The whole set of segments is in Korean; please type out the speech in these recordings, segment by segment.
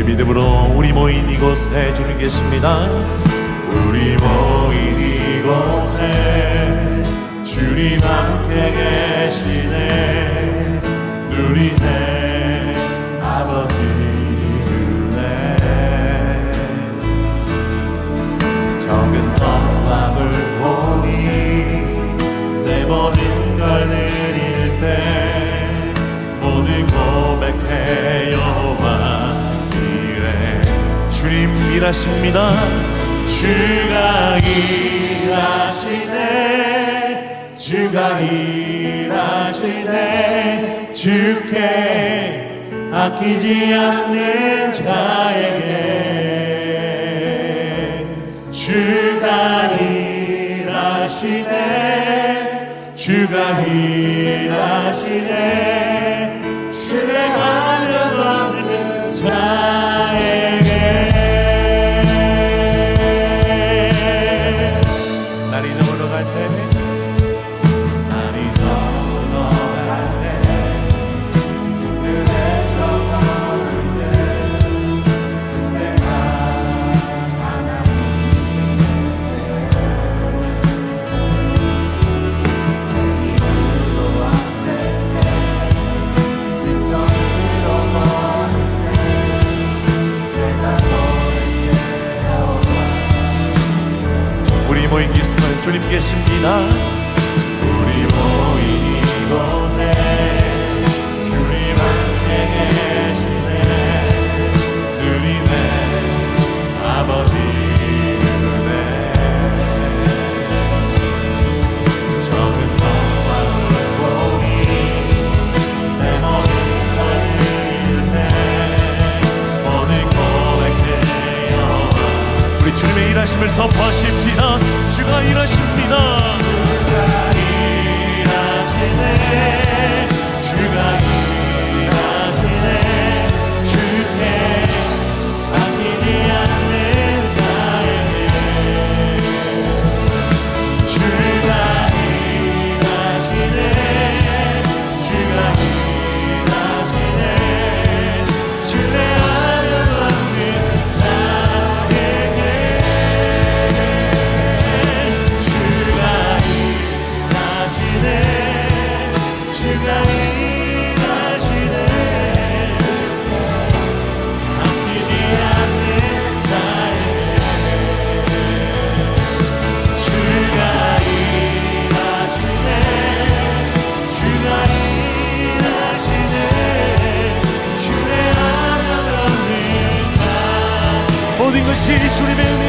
우리 믿음으로 우리 모인 이곳에 주님 계십니다. 우리 모인 이곳에 주님 함께 계시네. 누리네 일하십니다. 주가 일하실 때 주가 일하실 때 주께 아끼지 않는 자에게 주가 일하시네. 주가 일하시네. 难。 것이 주님의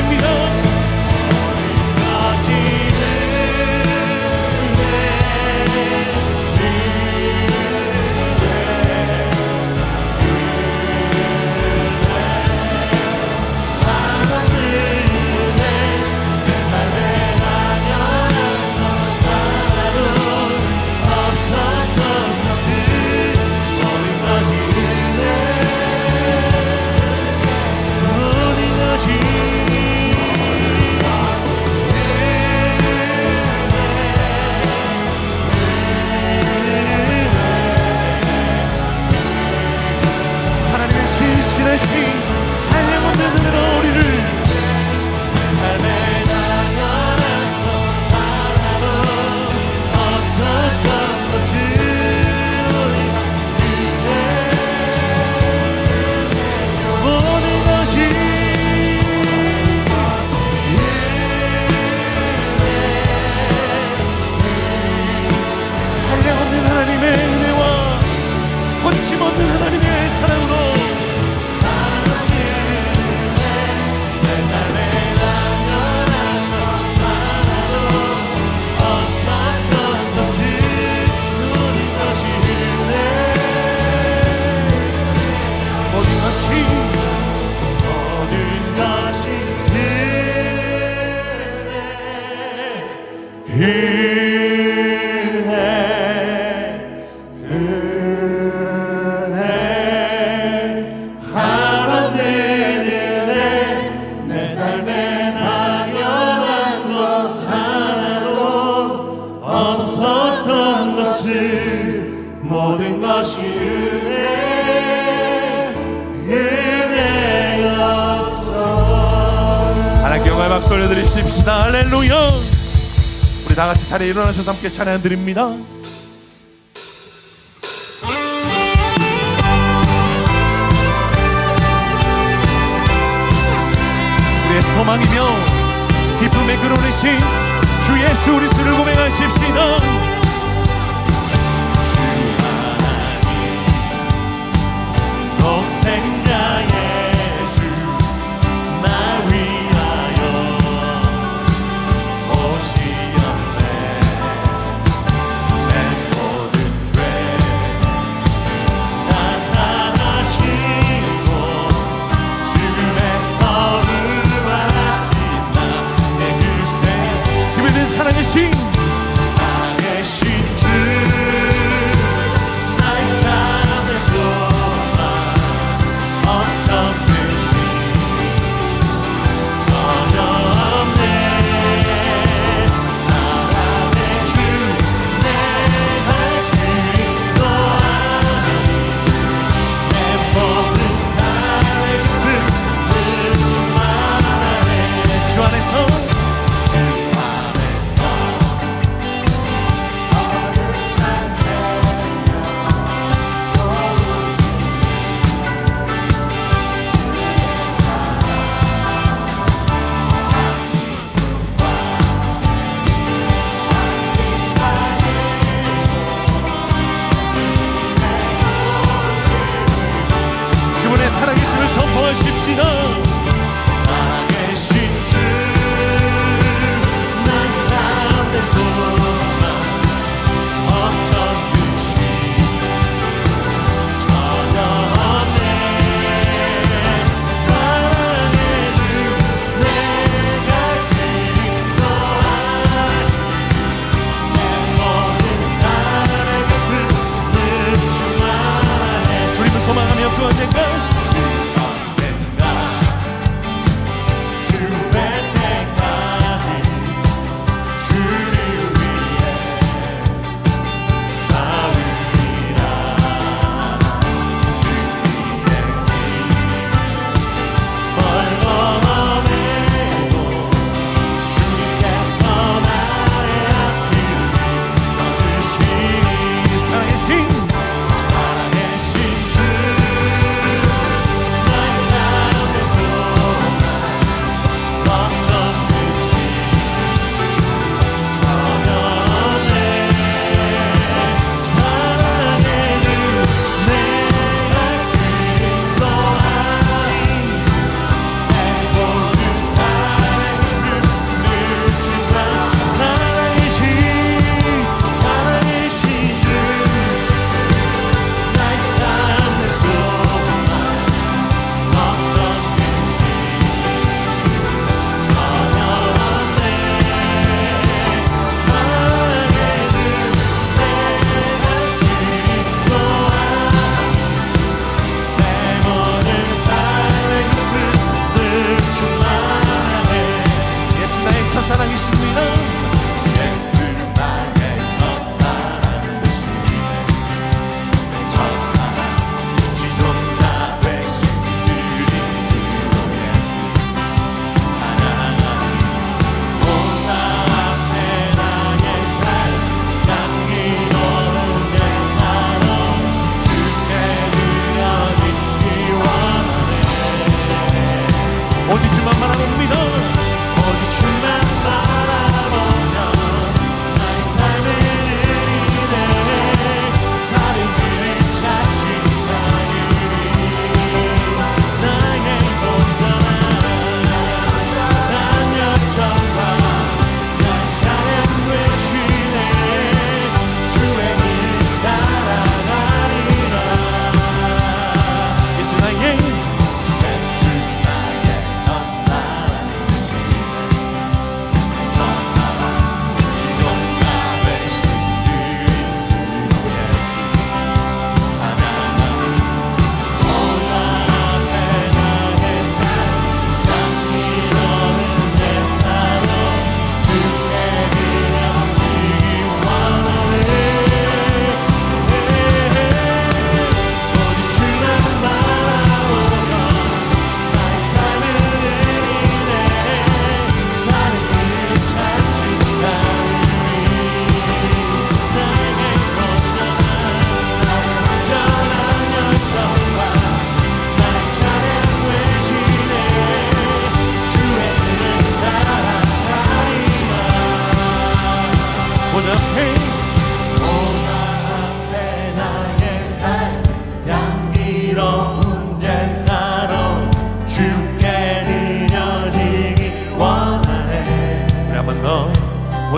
모든 것이 은혜 은혜였어. 하나님께 영광의 박수 올려드립시다. 할렐루야. 우리 다같이 자리에 일어나셔서 함께 찬양드립니다. 우리의 소망이며 기쁨의 근원이신 주 예수 그리스를 고백하십시다. consegue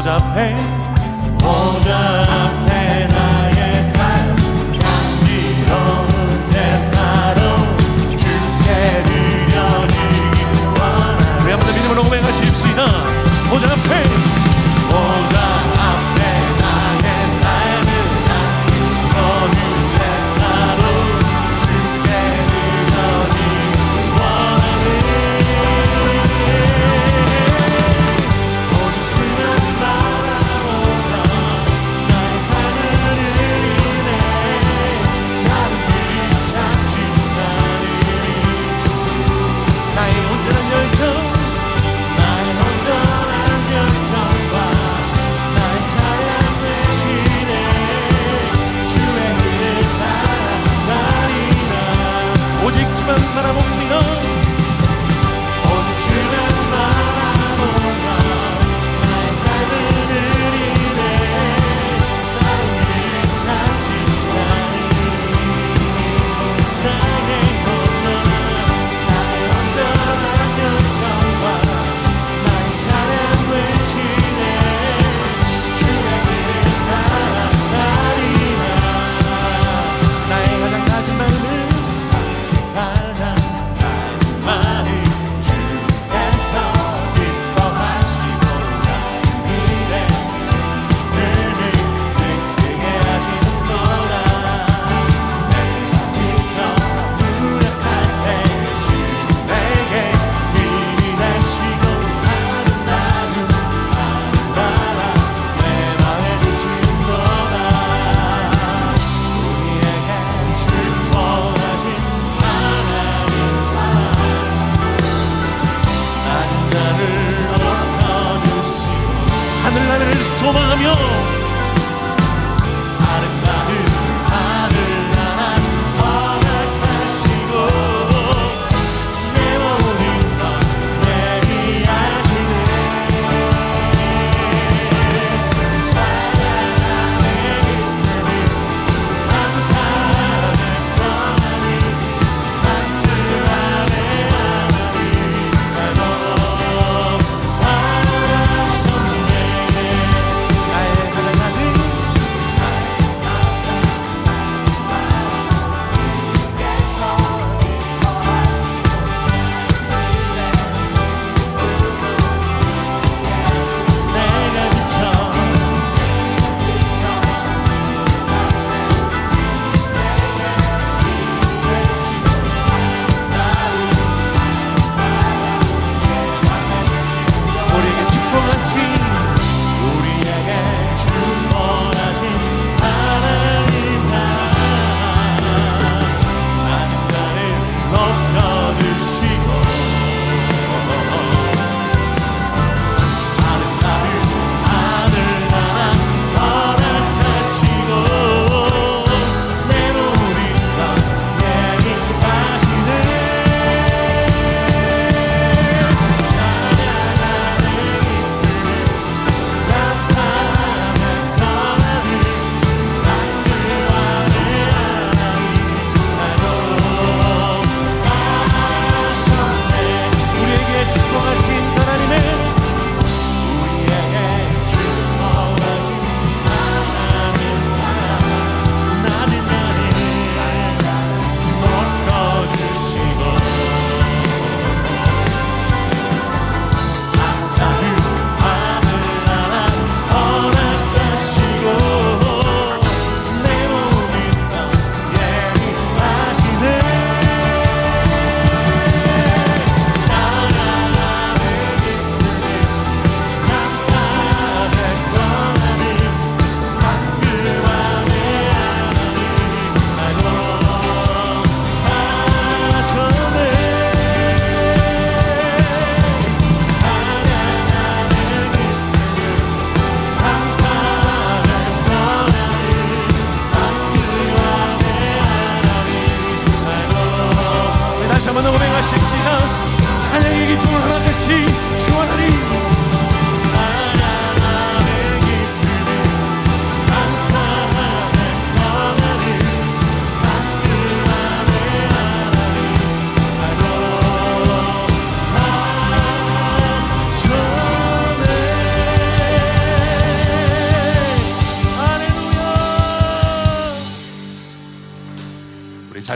앞에. 보좌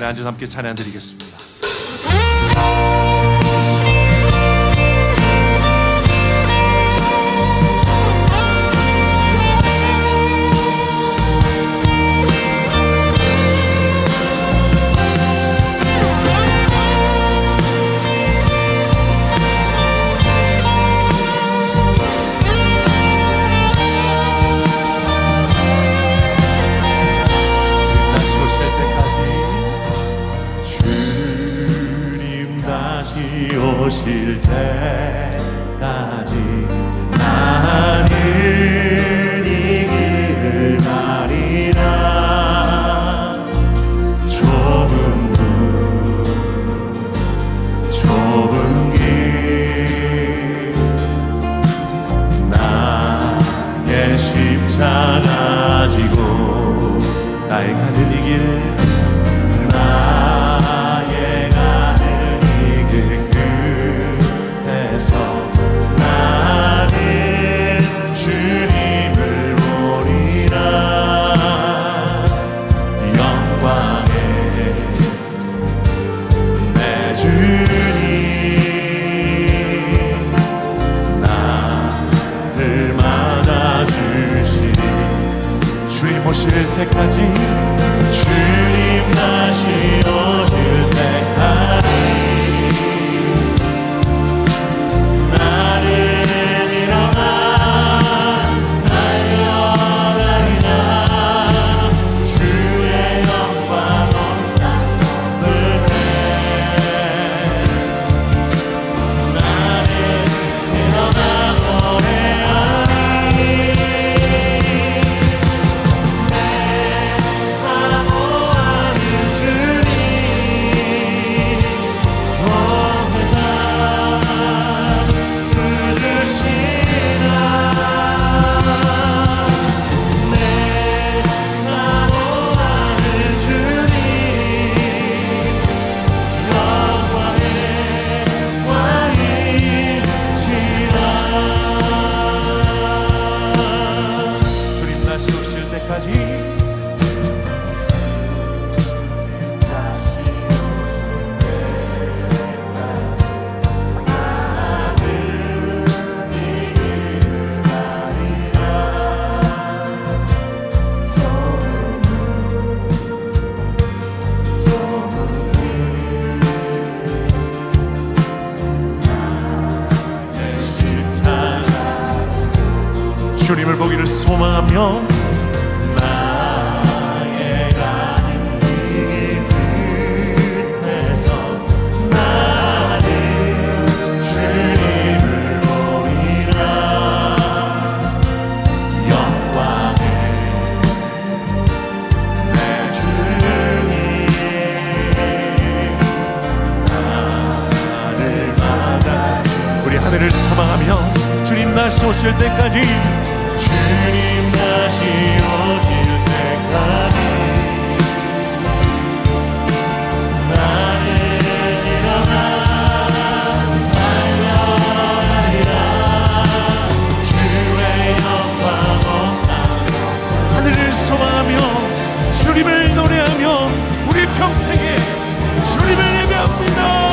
네, 앉아서 함께 찬양 드리겠습니다. 오실 때까지 나 소망하며 주님 다시 오실 때까지 주님 다시 오실 때까지 하늘을 소망하며 주님을 노래하며 우리 평생에 주님을 예배합니다.